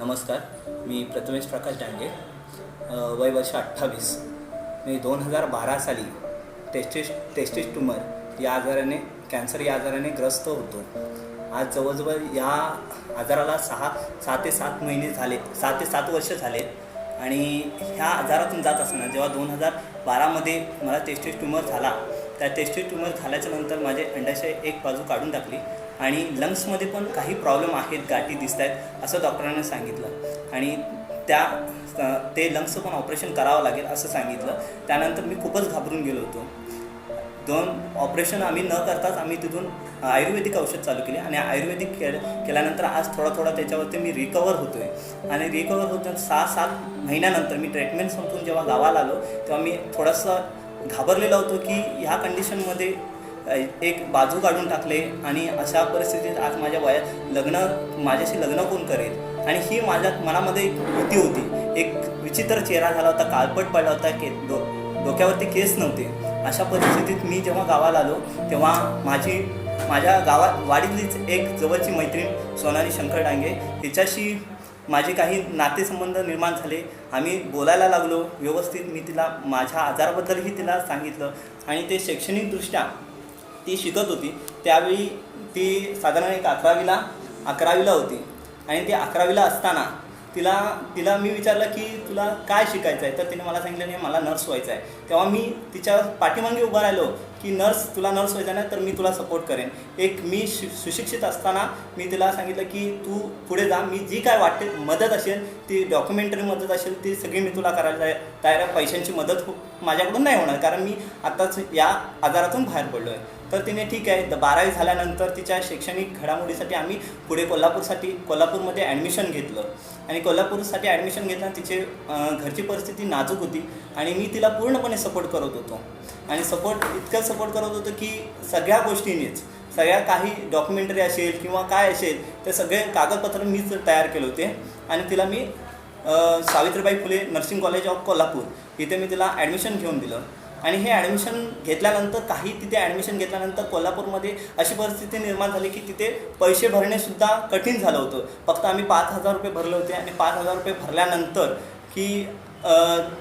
नमस्कार मी प्रथमेश प्रकाश डांगे. वय वर्ष अठ्ठावीस. मी दोन हजार बारा साली टेस्टिस टेस्टिस ट्युमर या आजाराने कॅन्सर या आजाराने ग्रस्त होतो. आज जवळजवळ या आजाराला सहा सहा ते सात महिने झाले सहा ते सात वर्ष झाले आणि ह्या आजारातून जात असताना जेव्हा दोन हजार बारामध्ये मला टेस्टिस ट्युमर झाला त्या टेस्टिस ट्युमर झाल्याच्यानंतर माझे अंडाशय एक बाजू काढून टाकली. आणि लंग्समध्ये पण काही प्रॉब्लेम आहेत गाठी दिसत आहेत असं डॉक्टरांनी सांगितलं. आणि त्या ते लंग्सचं पण ऑपरेशन करावं लागेल असं सांगितलं. त्यानंतर मी खूपच घाबरून गेलो होतो. दोन ऑपरेशन आम्ही न करताच आम्ही तिथून आयुर्वेदिक औषध चालू केले आणि आयुर्वेदिक केल केल्यानंतर आज थोडा थोडा त्याच्यावरती मी रिकवर होतो आहे आणि रिकवर होतो सहा सात महिन्यानंतर मी ट्रीटमेंट संपून जेव्हा गावाला आलो तेव्हा मी थोडंसं घाबरलेलो होतो की ह्या कंडिशनमध्ये एक बाजू काढून टाकले आणि अशा परिस्थितीत आज माझ्या वयात लग्न माझ्याशी लग्न कोण करेल? आणि ही माझ्या मनामध्ये एक भीती होती. एक विचित्र चेहरा झाला होता काळपट पडला होता के डो डोक्यावरती केस नव्हते. अशा परिस्थितीत मी जेव्हा गावाला आलो तेव्हा माझी माझ्या गावात वाडीतलीच एक जवळची मैत्रीण सोनाली शंकर डांगे हिच्याशी माझे काही नातेसंबंध निर्माण झाले. आम्ही बोलायला लागलो. व्यवस्थित मी तिला माझ्या आजाराबद्दलही तिला सांगितलं. आणि ते शैक्षणिकदृष्ट्या ती शिकत होती. त्यावेळी ती साधारण एक अकरावीला अकरावीला होती. आणि ती अकरावीला असताना तिला तिला मी विचारलं की तुला काय शिकायचं आहे तर तिने मला सांगितलं नाही मला नर्स व्हायचं आहे तेव्हा मी तिच्या पाठीमागे उभा राहिलो की नर्स तुला नर्स व्हायचं नाही तर मी तुला सपोर्ट करेन. एक मी शि सुशिक्षित असताना मी तिला सांगितलं की तू पुढे जा. मी जी काय वाटते मदत असेल ती डॉक्युमेंटरी मदत असेल ती सगळी मी तुला करायला तयार आहे. पैशांची मदत हो, माझ्याकडून नाही होणार. कारण मी आत्ताच या आजारातून बाहेर पडलो आहे तर तिने ठीक आहे द बारावी झाल्यानंतर तिच्या शैक्षणिक घडामोडीसाठी आम्ही पुढे कोल्हापूरसाठी कोल्हापूरमध्ये ॲडमिशन घेतलं. आणि कोल्हापूरसाठी ॲडमिशन घेताना तिचे घरची परिस्थिती नाजूक होती आणि मी तिला पूर्णपणे सपोर्ट करत होतो. आणि सपोर्ट इतकं सपोर्ट करत होतो की सगळ्या गोष्टींनीच सगळ्या काही डॉक्युमेंटरी असेल किंवा काय असेल ते सगळे कागदपत्र मीच तयार केले होते आणि तिला मी Savitribai Phule nursing college of Kolhapur इथे मी तिला ॲडमिशन घेऊन दिलं. आणि हे ॲडमिशन घेतल्यानंतर काही तिथे ॲडमिशन घेतल्यानंतर कोल्हापूरमध्ये अशी परिस्थिती निर्माण झाली की तिथे पैसे भरणेसुद्धा कठीण झालं होतं. फक्त आम्ही पाच हजार रुपये भरले होते आणि पाच हजार रुपये भरल्यानंतर की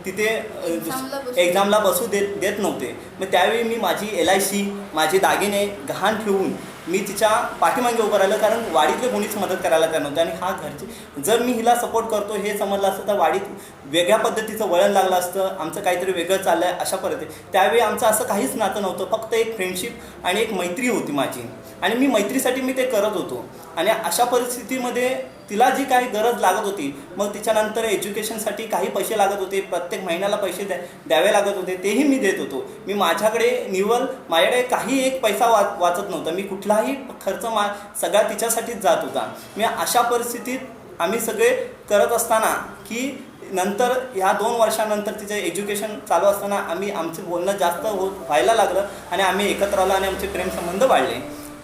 तिथे एक्झामला बसू- एक्झामला बसू देत देत नव्हते. मग त्यावेळी मी माझी एल आय सी माझे दागिने गहाण ठेवून मी तिच्या पाठीमागे उभं राहिलं कारण वाडीतले कोणीच मदत करायला तयार नव्हते आणि हा घरचे जर मी हिला सपोर्ट करतो हे समजलं असतं तर वाडीत वेगळ्या पद्धतीचं वळण लागलं असतं आमचं काहीतरी वेगळं चाललं आहे अशा परत त्यावेळी आमचं असं काहीच नातं नव्हतं फक्त एक फ्रेंडशिप आणि एक मैत्री होती माझी. आणि मी मैत्रीसाठी मी ते करत होतो. आणि अशा परिस्थितीमध्ये तिला जी काही गरज लागत होती मग तिच्यानंतर एज्युकेशनसाठी काही पैसे लागत होते प्रत्येक महिन्याला पैसे द्या द्यावे लागत होते तेही मी देत होतो. मी माझ्याकडे निव्वळ माझ्याकडे काही एक पैसा वा वाचत नव्हता. मी कुठलाही खर्च मा सगळा तिच्यासाठीच जात होता. मी अशा परिस्थितीत आम्ही सगळे करत असताना की नंतर ह्या दोन वर्षानंतर तिचं एज्युकेशन चालू असताना आम्ही आमचं बोलणं जास्त होत व्हायला लागलं आणि आम्ही एकत्र आलो आणि आमचे प्रेमसंबंध वाढले.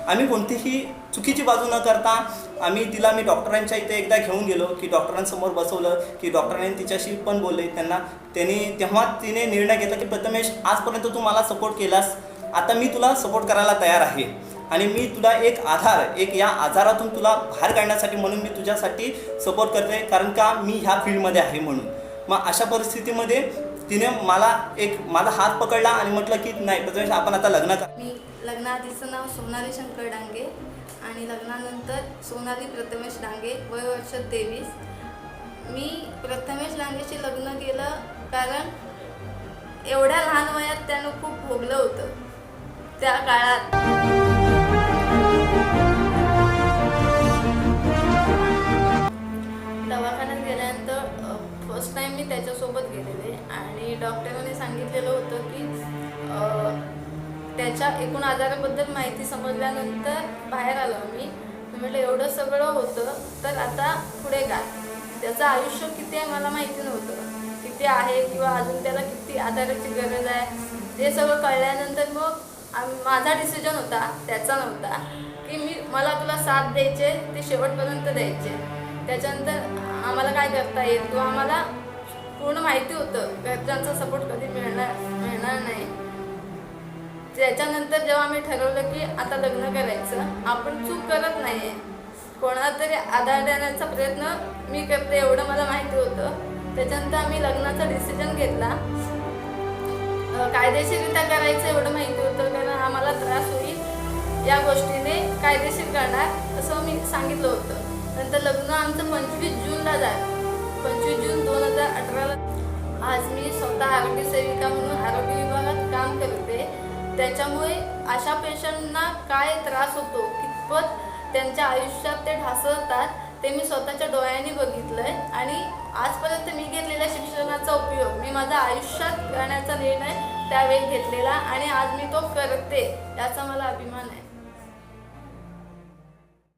आम्ही कोणतीही चुकीची बाजू न करता आम्ही तिला मी डॉक्टरांच्या इथे एकदा घेऊन गेलो की डॉक्टरांसमोर बसवलं की डॉक्टरांनी तिच्याशी पण बोलले त्यांना त्यांनी तेव्हा तिने निर्णय घेतला की प्रथमेश आजपर्यंत तू मला सपोर्ट केलास आता मी तुला सपोर्ट करायला तयार आहे. आणि मी तुला एक आधार एक या आजारातून तुला बाहेर काढण्यासाठी म्हणून मी तुझ्यासाठी सपोर्ट करते कारण का मी ह्या फील्डमध्ये आहे म्हणून. मग अशा परिस्थितीमध्ये तिने मला एक माझा हात पकडला आणि म्हटलं की नाही प्रथमेश आपण आता लग्न कर. मी लग्नाआधीचं नाव सोनाली शंकर डांगे आणि लग्नानंतर सोनाली प्रथमेश डांगे वय वर्ष तेवीस. मी प्रथमेश डांगेशी लग्न केलं कारण एवढ्या लहान वयात त्यानं खूप भोगलं होतं त्या काळात. दवाखान्यात गेल्यानंतर फर्स्ट टाइम मी त्याच्यासोबत गेलेले. आणि डॉक्टरांनी सांगितलेलं होतं की त्याच्या एकूण आजाराबद्दल माहिती समजल्यानंतर बाहेर आलो मी म्हटलं एवढं सगळं होतं तर आता पुढे काय? त्याचं आयुष्य किती आहे मला माहिती नव्हतं. किती आहे किंवा अजून त्याला किती आधाराची गरज आहे? ते सगळं कळल्यानंतर मग माझा डिसिजन होता त्याचा नव्हता की मी मला तुला साथ द्यायचे ते शेवटपर्यंत द्यायचे. त्याच्यानंतर आम्हाला काय करता येईल? किंवा आम्हाला पूर्ण माहिती होतं. घरच्यांचा सपोर्ट कधी मिळणार मिळणार नाही. त्याच्यानंतर जेव्हा मी ठरवलं की आता लग्न करायचं आपण चूक करत नाही कोणाला तरी आधार देण्याचा प्रयत्न मी करते एवढं मला माहिती होतं. त्याच्यानंतर आम्ही लग्नाचा डिसिजन घेतला. कायदेशीररित्या करायचं एवढं माहिती होतं कारण आम्हाला त्रास होईल या गोष्टीने कायदेशीर करणार असं मी सांगितलं होतं. नंतर लग्न आमचं पंचवीस जूनला झालं. पंचवीस जून दोन हजार अठराला आज मी स्वतः आरोग्य सेविका म्हणून आरोग्य विभागात काम करते. त्याच्यामुळे अशा पेशंटना काय त्रास होतो कितपत त्यांच्या आयुष्यात ते ढासळतात ते मी स्वतःच्या डोळ्यांनी बघितलंय. आणि आजपर्यंत मी घेतलेल्या शिक्षणाचा उपयोग मी माझ्या आयुष्यात करण्याचा निर्णय त्यावेळी घेतलेला आणि आज मी तो करते याचा मला अभिमान आहे.